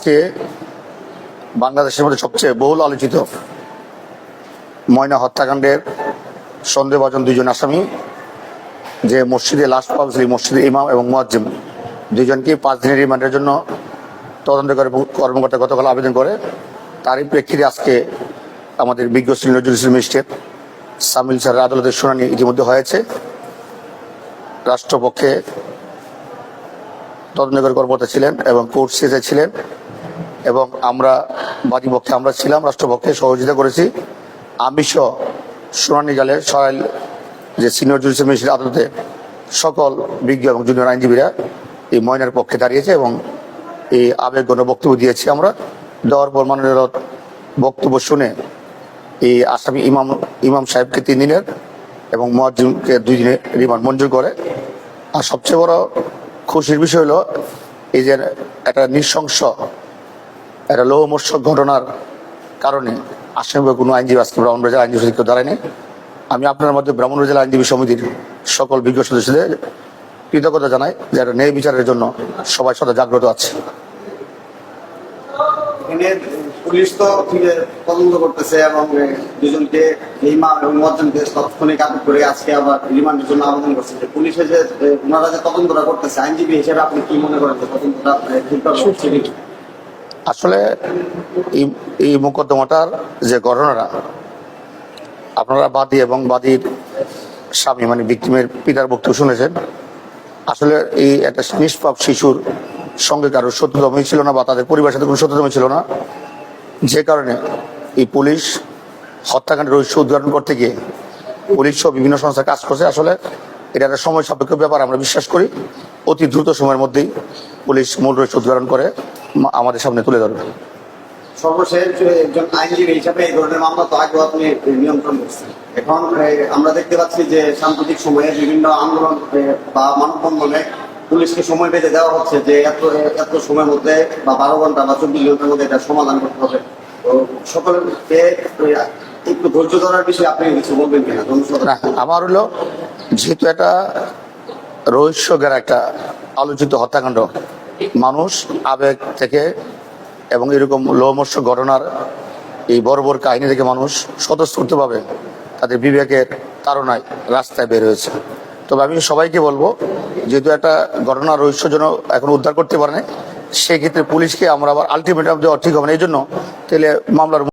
আজকে বাংলাদেশের মধ্যে সবচেয়ে বহুল আলোচিত ময়না হত্যাকাণ্ডের সন্দেহভাজন দুইজন আসামি, যে মসজিদে লাশ পাওয়া এই মসজিদে ইমাম এবং মুয়াজ্জিম। দুইজনকে পাঁচ দিনের রিমান্ডের জন্য তদন্তকারী কর্মকর্তা গতকাল আবেদন করে। তারই প্রেক্ষিতে আজকে আমাদের বিজ্ঞ সিনিয়র জুডিশিয়াল ম্যাজিস্ট্রেট সামিল স্যারের আদালতের শুনানি ইতিমধ্যে হয়েছে। রাষ্ট্রপক্ষে তদন্তকারী কর্মকর্তা ছিলেন এবং কোর্ট শেষে ছিলেন। এবং আমরা বাদীপক্ষে আমরা ছিলাম রাষ্ট্রপক্ষে সহযোগিতা করেছি। আমি সহ শুনানি জালে সরাইল যে সিনিয়র জুডিশিয়াল ম্যাজিস্ট্রেট আদালতে সকল বিজ্ঞ এবং জুনিয়র আইনজীবীরা এই ময়নার পক্ষে দাঁড়িয়েছে এবং এই আবেগ আবেগগণ বক্তব্য দিয়েছি আমরা। দেওয়ার পর মাননীয় বক্তব্য শুনে এই আসামি ইমাম ইমাম সাহেবকে তিন দিনের এবং মোয়াজ্জিমকে দুই দিনের রিমান্ড মঞ্জুর করে। আর সবচেয়ে বড় খুশির বিষয় হলো এই যে একটা নৃশংস একটা লোহমর্ষক ঘটনার কারণে আসামি বা কোনো আইনজীবী আজকে ব্রাহ্মণ জেলা আইনজীবী কেউ দাঁড়ায়নি। আমি আপনার মধ্যে ব্রাহ্মণ জেলা আইনজীবী সমিতির সকল বিজ্ঞ সদস্যদের কৃতজ্ঞতা জানাই যে একটা ন্যায় বিচারের জন্য সবাই সদা জাগ্রত আছে। পুলিশ তো তদন্ত করতেছে এবং দুজনকে এবং তৎক্ষণিক করে আবার জন্য আবেদন করছে। পুলিশে যে ওনারা যে করতেছে, আইনজীবী হিসেবে আপনি মনে করেন? আসলে এই এই মোকদ্দমাটার যে ঘটনাটা আপনারা বাদী এবং বাদীর স্বামী মানে ভিক্টিমের পিতার বক্তব্য শুনেছেন, আসলে এই একটা নিষ্পাপ শিশুর সঙ্গে কারও সত্যতমই ছিল না বা তাদের পরিবারের সাথে কোনো সত্যতমই ছিল না, যে কারণে এই পুলিশ হত্যাকাণ্ডের রহস্য উদ্ঘাটন করতে গিয়ে পুলিশ সহ বিভিন্ন সংস্থা কাজ করছে। আসলে এটা একটা সময় সাপেক্ষ ব্যাপার, আমরা বিশ্বাস করি। অতি দ্রুত সময়ের মধ্যেই পুলিশ মূল রহস্য উদ্ঘাটন করে। আমাদের সামনে তুলে ধরবে। সর্বশেষ একজন আইনজীবী হিসাবে এই ধরনের মামলা তো আপনি নিয়ন্ত্রণ করছেন। এখন আমরা দেখতে পাচ্ছি যে সাম্প্রতিক সময়ে বিভিন্ন আন্দোলন বা মানববন্ধনে পুলিশকে সময় বেঁধে দেওয়া হচ্ছে যে এত এত সময়ের মধ্যে বা বারো ঘণ্টা বা চব্বিশ ঘণ্টার মধ্যে এটা সমাধান করতে হবে। তো সকলকে একটু ধৈর্য ধরার বিষয়ে আপনি কিছু বলবেন কিনা? আমার হলো যেহেতু একটা রহস্য একটা আলোচিত হত্যাকাণ্ড মানুষ আবেগ থেকে এবং এরকম লোমস্য ঘটনার এই বড় বড় কাহিনী থেকে মানুষ স্বতঃস্ফূর্তভাবে তাদের বিবেকের তাড়নায় রাস্তায় বের হয়েছে। তবে আমি সবাইকে বলব, যেহেতু একটা ঘটনা রহস্যজন এখন উদ্ধার করতে পারে না সেক্ষেত্রে পুলিশকে আমরা আবার আলটিমেটাম দেওয়া ঠিক হবে না। এই জন্য তাহলে মামলার